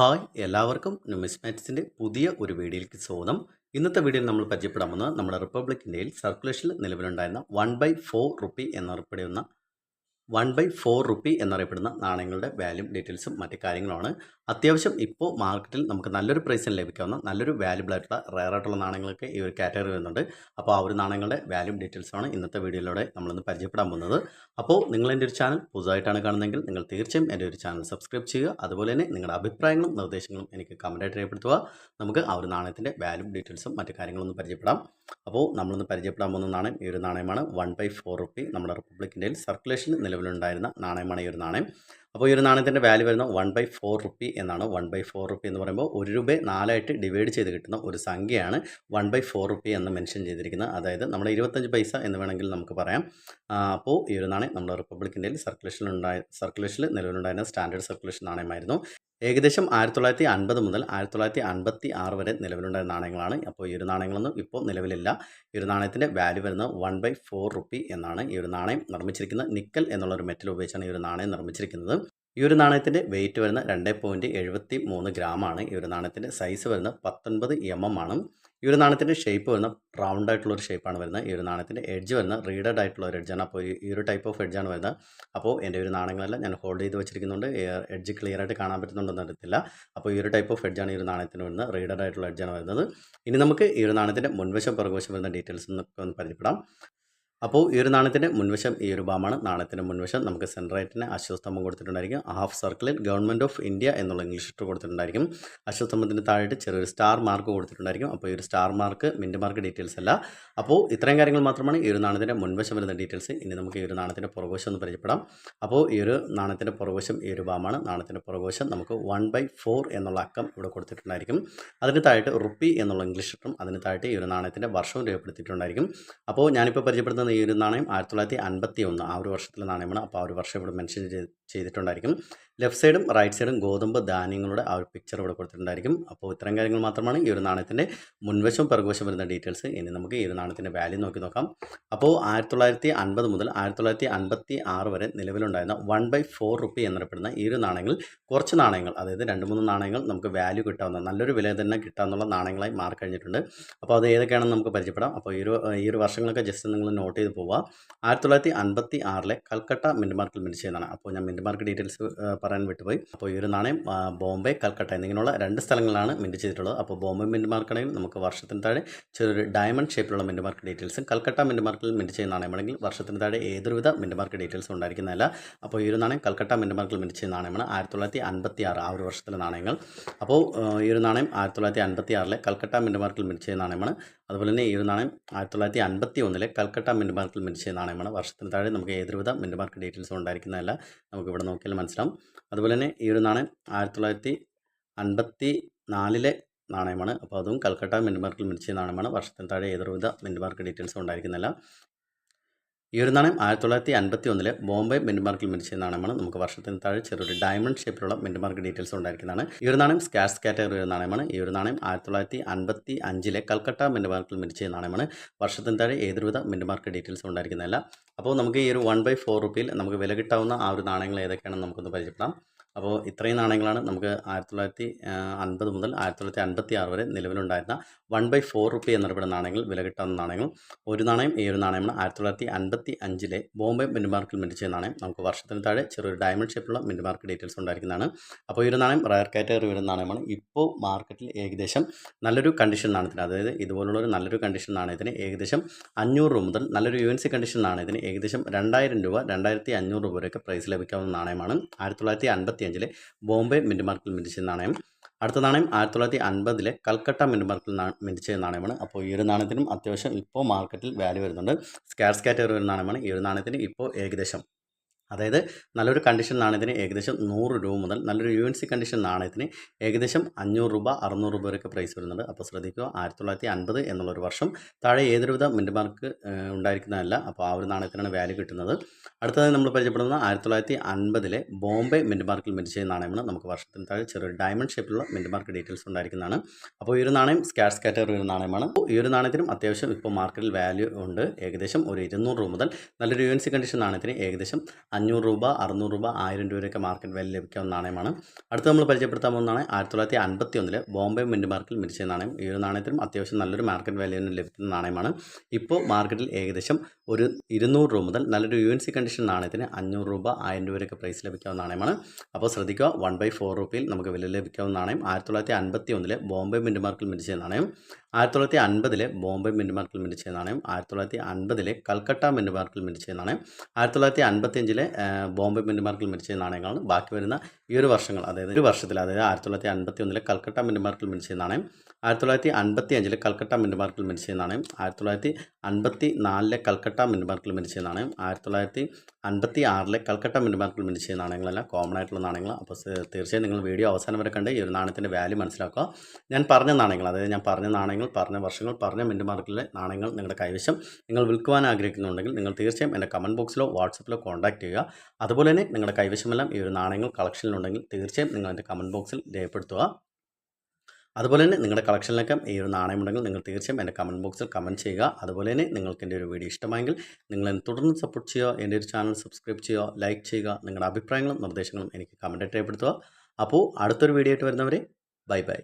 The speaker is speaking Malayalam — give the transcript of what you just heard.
ഹായ് എല്ലാവർക്കും ന്യൂമിസ്മാറ്റിക്സിന്റെ പുതിയ ഒരു വീഡിയോയിലേക്ക് സ്വാഗതം. ഇന്നത്തെ വീഡിയോയിൽ നമ്മൾ പരിചയപ്പെടാൻ പോകുന്നത് നമ്മുടെ റിപ്പബ്ലിക് ഇന്ത്യയിൽ സർക്കുലേഷനിൽ നിലവിലുണ്ടായിരുന്ന വൺ ബൈ ഫോർ റുപ്പി എന്നറിയപ്പെടുന്ന വൺ ബൈ ഫോർ റുപ്പി എന്നറിയപ്പെടുന്ന നാണയങ്ങളുടെ വാല്യൂ ഡീറ്റെയിൽസും മറ്റ് കാര്യങ്ങളുമാണ്. അത്യാവശ്യം ഇപ്പോൾ മാർക്കറ്റിൽ നമുക്ക് നല്ലൊരു പ്രൈസിന് ലഭിക്കാവുന്ന നല്ലൊരു വാല്യൂബിൾ ആയിട്ടുള്ള റയർ ആയിട്ടുള്ള നാണയങ്ങളൊക്കെ ഈ ഒരു കാറ്റഗറി വരുന്നുണ്ട്. അപ്പോൾ ആ ഒരു നാണയങ്ങളുടെ വാല്യൂ ഡീറ്റെയിൽസാണ് ഇന്നത്തെ വീഡിയോയിലൂടെ നമ്മളിന്ന് പരിചയപ്പെടാൻ പോകുന്നത്. അപ്പോൾ നിങ്ങൾ എന്റെ ഒരു ചാനൽ പുതുതായിട്ടാണ് കാണുന്നതെങ്കിൽ നിങ്ങൾ തീർച്ചയായും എന്റെ ഒരു ചാനൽ സബ്സ്ക്രൈബ് ചെയ്യുക. അതുപോലെ തന്നെ നിങ്ങളുടെ അഭിപ്രായങ്ങളും നിർദ്ദേശങ്ങളും എനിക്ക് കമന്റായിട്ട് രേഖപ്പെടുത്തുക. നമുക്ക് ആ ഒരു നാണയത്തിന്റെ വാല്യൂ ഡീറ്റെയിൽസും മറ്റു കാര്യങ്ങളൊന്നും പരിചയപ്പെടാം. അപ്പോൾ നമ്മളിന്ന് പരിചയപ്പെടാൻ പോകുന്ന നാണയം ഈ ഒരു നാണയമാണ്. വൺ ബൈ ഫോർ റുപ്പി നമ്മുടെ റിപ്പബ്ലിക് ഇന്ത്യയിൽ സർക്കുലേഷനിൽ നിലവിലുണ്ടായിരുന്ന നാണയമാണ് ഈ ഒരു നാണയം. അപ്പോൾ ഈ ഒരു നാണയത്തിന്റെ വാല്യൂ വരുന്ന വൺ ബൈ ഫോർ റുപ്പി എന്നാണ്. വൺ ബൈ ഫോർ റുപ്പി എന്ന് പറയുമ്പോൾ ഒരു രൂപ നാലായിട്ട് ഡിവൈഡ് ചെയ്ത് കിട്ടുന്ന ഒരു സംഖ്യയാണ് വൺ ബൈ ഫോർ റുപ്പി എന്ന് മെൻഷൻ ചെയ്തിരിക്കുന്നത്. അതായത് നമ്മൾ ഇരുപത്തഞ്ച് പൈസ എന്ന് വേണമെങ്കിൽ നമുക്ക് പറയാം. അപ്പോൾ ഈ ഒരു നാണയം നമ്മുടെ റിപ്പബ്ലിക് ഇന്ത്യയിൽ സർക്കുലേഷനിലുണ്ടായ സർക്കുലേഷനിൽ നിലവിലുണ്ടായിരുന്ന സ്റ്റാൻഡേർഡ് സർക്കുലേഷൻ നാണയമായിരുന്നു. ഏകദേശം ആയിരത്തി തൊള്ളായിരത്തി അൻപത് മുതൽ ആയിരത്തി തൊള്ളായിരത്തി അൻപത്തി ആറ് വരെ നിലവിലുണ്ടായ നാണയങ്ങളാണ്. അപ്പോൾ ഈ ഒരു നാണയങ്ങളൊന്നും ഇപ്പോൾ നിലവിലില്ല. ഈ ഒരു നാണയത്തിന്റെ വാല്യൂ വരുന്നത് വൺ ബൈ ഫോർ റുപ്പി എന്നാണ് ഈ ഒരു നാണയം നിർമ്മിച്ചിരിക്കുന്നത്. നിക്കൽ എന്നുള്ള ഒരു മെറ്റൽ ഉപയോഗിച്ചാണ് ഈ ഒരു നാണയം നിർമ്മിച്ചിരിക്കുന്നത്. ഈ ഒരു നാണയത്തിന്റെ വെയിറ്റ് വരുന്ന രണ്ട് പോയിന്റ് എഴുപത്തി മൂന്ന് ഗ്രാമാണ് ഈ ഒരു നാണയത്തിന്റെ സൈസ് വരുന്നത് പത്തൊൻപത് എം എം ആണ്. ഈ ഒരു നാണയത്തിന്റെ ഷേപ്പ് വരുന്ന റൗണ്ട് ആയിട്ടുള്ള ഒരു ഷേപ്പാണ് വരുന്നത്. ഈ ഒരു നാണയത്തിന്റെ എഡ്ജ് വരുന്ന റീഡഡ് ആയിട്ടുള്ള ഒരു എഡ്ജാണ് അപ്പോൾ ഈ- ഒരു ടൈപ്പ് ഓഫ് എഡ്ജാണ് വരുന്നത്. അപ്പോൾ എന്റെ ഒരു നാണയങ്ങളെല്ലാം ഞാൻ ഹോൾഡ് ചെയ്ത് വെച്ചിരിക്കുന്നുണ്ട്. എഡ്ജ് ക്ലിയർ ആയിട്ട് കാണാൻ പറ്റുന്നുണ്ടെന്ന് അറിയത്തില്ല. അപ്പോൾ ഈ ഒരു ടൈപ്പ് ഓഫ് എഡ്ജാണ് ഈ ഒരു നാണയത്തിന് വരുന്നത്. റീഡഡ് ആയിട്ടുള്ള എഡ്ജാണ് വരുന്നത്. ഇനി നമുക്ക് ഈ ഒരു നാണയത്തിന്റെ മുൻവശം പുറകുവശം വരുന്ന ഡീറ്റെയിൽസ് എന്നൊക്കെ ഒന്ന് പരിചയപ്പെടാം. അപ്പോൾ ഈ ഒരു നാണയത്തിന്റെ മുൻവശം ഈ ഒരു ബാമാണ്. നാണയത്തിന്റെ മുൻവശം നമുക്ക് സെൻട്രേറ്റിന് അശ്വസ്തംഭം കൊടുത്തിട്ടുണ്ടായിരിക്കും. ഹാഫ് സർക്കിളിൽ ഗവൺമെന്റ് ഓഫ് ഇന്ത്യ എന്നുള്ള ഇംഗ്ലീഷ് ഇട്ട് കൊടുത്തിട്ടുണ്ടായിരിക്കും. അശ്വസ്തംഭത്തിന് താഴെയിട്ട് ചെറിയൊരു സ്റ്റാർ മാർക്ക് കൊടുത്തിട്ടുണ്ടായിരിക്കും. അപ്പോൾ ഈ ഒരു star mark mint mark details അല്ല. അപ്പോൾ ഇത്രയും കാര്യങ്ങൾ മാത്രമാണ് ഈ ഒരു നാണയത്തിന്റെ മുൻവശം വരുന്ന ഡീറ്റെയിൽസ് ഇനി നമുക്ക് ഈ ഒരു നാണയത്തിന്റെ പുറകുവശം ഒന്ന് പരിചയപ്പെടാം. അപ്പോൾ ഈ ഒരു നാണയത്തിന്റെ പുറകുവശം ഈ ഒരു ബാമാണ്. നാണയത്തിന്റെ പുറകുവശം നമുക്ക് വൺ ബൈ ഫോർ എന്നുള്ള അക്കം ഇവിടെ കൊടുത്തിട്ടുണ്ടായിരിക്കും. അതിന് താഴെ റുപ്പി എന്നുള്ള ഇംഗ്ലീഷ് ഇട്ടും അതിന് താഴെ ഈ ഒരു നാണയത്തിന്റെ വർഷവും രേഖപ്പെടുത്തിയിട്ടുണ്ടായിരിക്കും. അപ്പോൾ ഞാനിപ്പോൾ പരിചയപ്പെടുത്തുന്ന ഈ ഒരു നാണയം ആയിരത്തി തൊള്ളായിരത്തി അൻപത്തി ഒന്ന് ആ ഒരു വർഷത്തിലെ നാണയമാണ്. അപ്പോൾ ആ ഒരു വർഷം ഇവിടെ മെൻഷൻ ചെയ്ത് ചെയ്തിട്ടുണ്ടായിരിക്കും. ലെഫ്റ്റ് സൈഡും റൈറ്റ് സൈഡും ഗോതമ്പ് ധാന്യങ്ങളുടെ ആ ഒരു പിക്ചർ ഇവിടെ കൊടുത്തിട്ടുണ്ടായിരിക്കും. അപ്പോൾ ഇത്തരം കാര്യങ്ങൾ മാത്രമാണ് ഈ ഒരു നാണയത്തിന്റെ മുൻവശവും പിറകുവശം വരുന്ന ഡീറ്റെയിൽസ് ഇനി നമുക്ക് ഈ ഒരു നാണയത്തിന്റെ വാല്യൂ നോക്കി നോക്കാം. അപ്പോൾ ആയിരത്തി മുതൽ ആയിരത്തി തൊള്ളായിരത്തി അൻപത്തി ആറ് വരെ നിലവിലുണ്ടായിരുന്ന വൺ ബൈ ഫോർ റുപ്പി എന്നറിയപ്പെടുന്ന ഈ ഒരു നാണയങ്ങൾ കുറച്ച് നാണയങ്ങൾ അതായത് രണ്ട് മൂന്ന് നാണയങ്ങൾ നമുക്ക് വാല്യൂ കിട്ടാവുന്ന നല്ലൊരു വില തന്നെ കിട്ടാവുന്ന നാണയങ്ങളായി മാറി കഴിഞ്ഞിട്ടുണ്ട്. അപ്പോൾ അത് ഏതൊക്കെയാണെന്ന് നമുക്ക് പരിചയപ്പെടാം. അപ്പോൾ ഈ ഒരു ഈ ഒരു വർഷങ്ങളൊക്കെ ജസ്റ്റ് നിങ്ങൾ നോട്ട് ചെയ്ത് പോവുക. ആയിരത്തി തൊള്ളായിരത്തി അൻപത്തി ആറിലെ കൽക്കട്ട മിന്റ് മാർക്കിൽ മിന്റ് ചെയ്യുന്നതാണ്. അപ്പോൾ ഞാൻ മിന്റ് മാർക്ക് ഡീറ്റെയിൽസ് പറയാൻ വിട്ടുപോയി. അപ്പോൾ ഈ ഒരു നാണയം ബോംബെ കൽക്കട്ട എന്നിങ്ങനെയുള്ള രണ്ട് സ്ഥലങ്ങളിലാണ് മിന്റ് ചെയ്തിട്ടുള്ളത്. അപ്പോൾ ബോംബെ മിന്റ് മാർക്കാണെങ്കിൽ നമുക്ക് വർഷത്തിന് താഴെ ചെറിയൊരു ഡയമണ്ട് ഷേപ്പിലുള്ള മിന്റ് മാർക്ക് ഡീറ്റെയിൽസും കൽക്കട്ട മിന്റ് മാർക്കിൽ മിന്റ് ചെയ്യുന്ന നാണയമാണെങ്കിൽ വർഷത്തിന് താഴെ ഏതൊരുവിധ മിന്റ് മാർക്ക് ഡീറ്റെയിൽസും ഉണ്ടായിരിക്കുന്നതല്ല. അപ്പോൾ ഈ ഒരു നാണയം കൽക്കട്ട മിന്റ് മാർക്കിൽ മിന്റ് ചെയ്യുന്ന നാണയമാണ് ആയിരത്തി തൊള്ളായിരത്തി അൻപത്തി ആറ് ആ ഒരു വർഷത്തിലെ നാണയങ്ങൾ. അപ്പോൾ ഈ ഒരു നാണയം ആയിരത്തി തൊള്ളായിരത്തി അൻപത്തി ആറിലെ കൽക്കട്ട മിന്റ് മാർക്കിൽ മിന്റ് ചെയ്യുന്ന നാണയമാണ്. അതുപോലെ തന്നെ ഈ ഒരു നാണയം ആയിരത്തി തൊള്ളായിരത്തി അൻപത്തി ഒന്നിലെ കൽക്കട്ട മിന്റ് മാർക്കിൽ ചെയ്യുന്ന നാണയമാണ്. വർഷത്തിന് താഴെ നമുക്ക് ഏതൊരുവിധ മിന്റ് മാർക്ക് ഡീറ്റെയിൽസും ഉണ്ടായിരിക്കുന്നതല്ല നമുക്ക് ഇവിടെ നോക്കിയാൽ മനസ്സിലാവും. അതുപോലെ തന്നെ ഈ ഒരു നാണയം ആയിരത്തി തൊള്ളായിരത്തി അൻപത്തി നാലിലെ നാണയമാണ്. അപ്പോൾ അതും കൽക്കട്ട മിന്റ് മാർക്കിൽ ചെയ്യുന്ന നാണയമാണ്. വർഷത്തിന് താഴെ ഏതൊരുവിധ മിന്റ് മാർക്ക് ഡീറ്റെയിൽസും ഉണ്ടായിരിക്കുന്നില്ല ഈ ഒരു നാണയം ആയിരത്തി തൊള്ളായിരത്തി അൻപത്തി ഒന്നിലെ ബോംബെ മിന്റ് മാർക്കിൽ ചെയ്യുന്ന നാണയമാണ്. നമുക്ക് വർഷത്തിന് താഴെ ചെറിയൊരു ഡയമണ്ട് ഷേപ്പിലുള്ള മിന്റ് മാർക്ക് ഡീറ്റെയിൽസ് ഉണ്ടായിരിക്കുന്നതാണ്. ഈ ഒരു നാണയം സ്കാഷ് കാറ്റഗറി ഒരു നാണയമാണ്. ഈ ഒരു നാണയം ആയിരത്തി തൊള്ളായിരത്തി അൻപത്തി അഞ്ചിലെ കൽക്കട്ട മിന്റ് മാർക്കിൽ ചെയ്യുന്ന നാണയമാണ്. വർഷത്തിന് താഴെ ഏതൊരുവിധ മിന്റ് മാർക്ക് ഡീറ്റെയിൽസ് ഉണ്ടായിരിക്കുന്നതല്ല. അപ്പോൾ നമുക്ക് ഈ ഒരു വൺ ബൈ ഫോർ റുപ്പിയിൽ നമുക്ക് വില കിട്ടാവുന്ന ആ ഒരു നാണയങ്ങൾ ഏതൊക്കെയാണെന്ന് നമുക്കൊന്ന് പരിചയപ്പെടാം. അപ്പോൾ ഇത്രയും നാണയങ്ങളാണ് നമുക്ക് ആയിരത്തി തൊള്ളായിരത്തി അൻപത് മുതൽ ആയിരത്തി തൊള്ളായിരത്തി അൻപത്തി ആറ് വരെ നിലവിലുണ്ടായിരുന്ന വൺ ബൈ ഫോർ റുപ്പി എന്നറിയപ്പെടുന്ന നാണയങ്ങൾ വില കിട്ടാവുന്ന നാണയങ്ങൾ ഒരു നാണയം ഈ ഒരു നാണയമാണ് ആയിരത്തി തൊള്ളായിരത്തി അൻപത്തി അഞ്ചിലെ ബോംബെ മിന്റ് മാർക്കിൽ മിന്റ് ചെയ്യുന്ന നാണയം. നമുക്ക് വർഷത്തിന് താഴെ ചെറിയൊരു ഡയമണ്ട് ഷേപ്പിലുള്ള മിന്റ് മാർക്ക് ഡീറ്റെയിൽസ് ഉണ്ടായിരിക്കുന്നതാണ്. അപ്പോൾ ഈ ഒരു നാണയം റയർ കാറ്റഗറി വരുന്ന നാണയമാണ്. ഇപ്പോൾ മാർക്കറ്റിൽ ഏകദേശം നല്ലൊരു കണ്ടീഷൻ നാണയത്തിന് അതായത് ഇതുപോലുള്ള ഒരു നല്ലൊരു കണ്ടീഷൻ നാണയത്തിന് ഏകദേശം അഞ്ഞൂറ് രൂപ മുതൽ നല്ലൊരു യു എൻ സി കണ്ടീഷൻ നാണയത്തിന് ഏകദേശം രണ്ടായിരം രൂപ രണ്ടായിരത്തി അഞ്ഞൂറ് രൂപ വരെയൊക്കെ പ്രൈസ് ലഭിക്കാവുന്ന നാണയമാണ്. ആയിരത്തി തൊള്ളായിരത്തി അൻപത്തി അഞ്ചിലെ ബോംബെ മിന്റ് മാർക്കിൽ മിന്റ് ചെയ്യുന്ന നാണയം. അടുത്ത നാണയം ആയിരത്തി തൊള്ളായിരത്തി അൻപതിലെ കൽക്കട്ട മിന്റ് മാർക്കിൽ മിന്റ് ചെയ്യുന്ന നാണയമാണ്. അപ്പോൾ ഈ ഒരു നാണയത്തിനും അത്യാവശ്യം ഇപ്പോൾ മാർക്കറ്റിൽ വാല്യൂ വരുന്നുണ്ട്. സ്കാർസ് കാറ്റഗറി ഒരു നാണയമാണ്. ഈ ഒരു നാണയത്തിന് ഇപ്പോൾ ഏകദേശം അതായത് നല്ലൊരു കണ്ടീഷൻ നാണയത്തിന് ഏകദേശം നൂറ് രൂപ മുതൽ നല്ലൊരു യു എൻ സി കണ്ടീഷൻ നാണയത്തിന് ഏകദേശം അഞ്ഞൂറ് രൂപ അറുന്നൂറ് രൂപ വരെയൊക്കെ പ്രൈസ് വരുന്നുണ്ട്. അപ്പോൾ ശ്രദ്ധിക്കുക ആയിരത്തി തൊള്ളായിരത്തി അൻപത് എന്നുള്ളൊരു വർഷം താഴെ ഏതൊരുവിധ മിന്റ് മാർക്ക് ഉണ്ടായിരിക്കുന്നതല്ല. അപ്പോൾ ആ ഒരു നാണയത്തിനാണ് വാല്യൂ കിട്ടുന്നത്. അടുത്തതായി നമ്മൾ പരിചയപ്പെടുന്നത് ആയിരത്തി തൊള്ളായിരത്തി അൻപതിലെ ബോംബെ മിന്റ് മാർക്കിൽ മിന്റ് ചെയ്യുന്ന നാണയമാണ് നമുക്ക് വർഷത്തിന് താഴെ ചെറിയൊരു ഡയമണ്ട് ഷേപ്പിലുള്ള മിന്റ് മാർക്ക് ഡീറ്റെയിൽസ് ഉണ്ടായിരിക്കുന്നതാണ്. അപ്പോൾ ഈ ഒരു നാണയം സ്കാറ്റ് കാറ്റഗറി ഒരു നാണയമാണ്. ഈ ഒരു നാണയത്തിനും അത്യാവശ്യം ഇപ്പോൾ മാർക്കറ്റിൽ വാല്യൂ ഉണ്ട്. ഏകദേശം ഒരു ഇരുന്നൂറ് രൂപ മുതൽ നല്ലൊരു യു എൻ സി കണ്ടീഷൻ നാണയത്തിന് ഏകദേശം അഞ്ഞൂറ് രൂപ അറുന്നൂറ് രൂപ ആയിരം രൂപയൊക്കെ മാർക്കറ്റ് വാല്യൂ ലഭിക്കാവുന്ന നാണയമാണ്. അടുത്ത നമ്മൾ പരിചയപ്പെടുത്താൻ പോകുന്നതാണ് ആയിരത്തി തൊള്ളായിരത്തി അൻപത്തി ഒന്നിലെ ബോംബെ മിന്റ് മാർക്കിൽ മിരിച്ച നാണയം. ഈ ഒരു നാണയത്തിനും അത്യാവശ്യം നല്ലൊരു മാർക്കറ്റ് വാല്യൂ തന്നെ ലഭിക്കുന്ന നാണയമാണ്. ഇപ്പോൾ മാർക്കറ്റിൽ ഏകദേശം ഒരു ഇരുന്നൂറ് രൂപ മുതൽ നല്ലൊരു യു എൻ സി കണ്ടീഷൻ നാണയത്തിന് അഞ്ഞൂറ് രൂപ ആയിരം രൂപയൊക്കെ പ്രൈസ് ലഭിക്കാവുന്ന നാണയമാണ്. അപ്പോൾ ശ്രദ്ധിക്കുക വൺ ബൈ ഫോർ റുപ്പിയിൽ നമുക്ക് വില ലഭിക്കാവുന്ന നാണയം. ആയിരത്തി തൊള്ളായിരത്തി അൻപത്തി ഒന്നിലെ ബോംബെ മിന്റ് മാർക്കിൽ മരിച്ച നാണയം. ആയിരത്തി തൊള്ളായിരത്തി അൻപതിലെ ബോംബെ മിന്റ് മാർക്കിൽ മരിച്ച നാണയം. ആയിരത്തി തൊള്ളായിരത്തി അൻപതിലെ കൽക്കട്ട മിന്റ് മാർക്കിൽ മരിച്ച നാണയം. ആയിരത്തി തൊള്ളായിരത്തി അൻപത്തിയഞ്ചിലെ ബോംബെ മിന്റ് മാർക്കിൽ മരിച്ച നാണയങ്ങളാണ്. ബാക്കി വരുന്ന ഈ ഒരു വർഷങ്ങൾ അതായത് ഒരു വർഷത്തിൽ അതായത് ആയിരത്തി തൊള്ളായിരത്തി അൻപത്തി ഒന്നിലെ കൽക്കട്ട മിന്റ് മാർക്കിൽ മരിച്ച നാണയം ആയിരത്തി തൊള്ളായിരത്തി അൻപത്തി അഞ്ചിലെ കൽക്കട്ട മിന്റ് മാർക്കിൽ മരിച്ച നാണയം ആയിരത്തി തൊള്ളായിരത്തി അൻപത്തി നാലിലെ കൽക്കട്ട മിന്റ് മാർക്കിൽ മരിച്ച നാണയം ആയിരത്തി തൊള്ളായിരത്തി അൻപത്തി ആറിലെ കൽക്കട്ട മിന്റ് മാർക്കിൽ മരിച്ച നാണയങ്ങളെല്ലാം കോമൺ ആയിട്ടുള്ള നാണയങ്ങൾ അപ്പോൾ തീർച്ചയായും നിങ്ങൾ വീഡിയോ അവസാനം വരെ കണ്ട് ഈ ഒരു നാണയത്തിന്റെ വാല്യൂ മനസ്സിലാക്കുക. ഞാൻ പറഞ്ഞ നാണയങ്ങൾ അതായത് ഞാൻ പറഞ്ഞ നാണയങ്ങൾ പറഞ്ഞ വർഷങ്ങൾ പറഞ്ഞ മിന്റ് മാർക്കിലെ നാണയങ്ങൾ നിങ്ങളുടെ കൈവശം നിങ്ങൾ വിൽക്കുവാൻ ആഗ്രഹിക്കുന്നുണ്ടെങ്കിൽ നിങ്ങൾ തീർച്ചയായും എന്റെ കമന്റ് ബോക്സിലോ വാട്സപ്പിലോ കോൺടാക്റ്റ് ചെയ്യുക. അതുപോലെ തന്നെ നിങ്ങളുടെ കൈവശമെല്ലാം ഈ ഒരു നാണയങ്ങൾ കളക്ഷനിലുണ്ടെങ്കിൽ തീർച്ചയായും നിങ്ങൾ എന്റെ കമന്റ് ബോക്സിൽ രേഖപ്പെടുത്തുക. അതുപോലെ തന്നെ നിങ്ങളുടെ കളക്ഷനിലൊക്കെ ഈ ഒരു നാണയമുണ്ടെങ്കിൽ നിങ്ങൾ തീർച്ചയായും എന്റെ കമന്റ് ബോക്സിൽ കമന്റ് ചെയ്യുക. അതുപോലെ തന്നെ നിങ്ങൾക്ക് എന്റെ ഒരു വീഡിയോ ഇഷ്ടമായെങ്കിൽ നിങ്ങൾ എന്നെ തുടർന്ന് സപ്പോർട്ട് ചെയ്യുക. എന്റെ ഒരു ചാനൽ സബ്സ്ക്രൈബ് ചെയ്യുക ലൈക്ക് ചെയ്യുക നിങ്ങളുടെ അഭിപ്രായങ്ങളും നിർദ്ദേശങ്ങളും എനിക്ക് കമന്റായിട്ട് രേഖപ്പെടുത്തുക. അപ്പോൾ അടുത്തൊരു വീഡിയോ ആയിട്ട് വരുന്നവരെ ബൈ ബൈ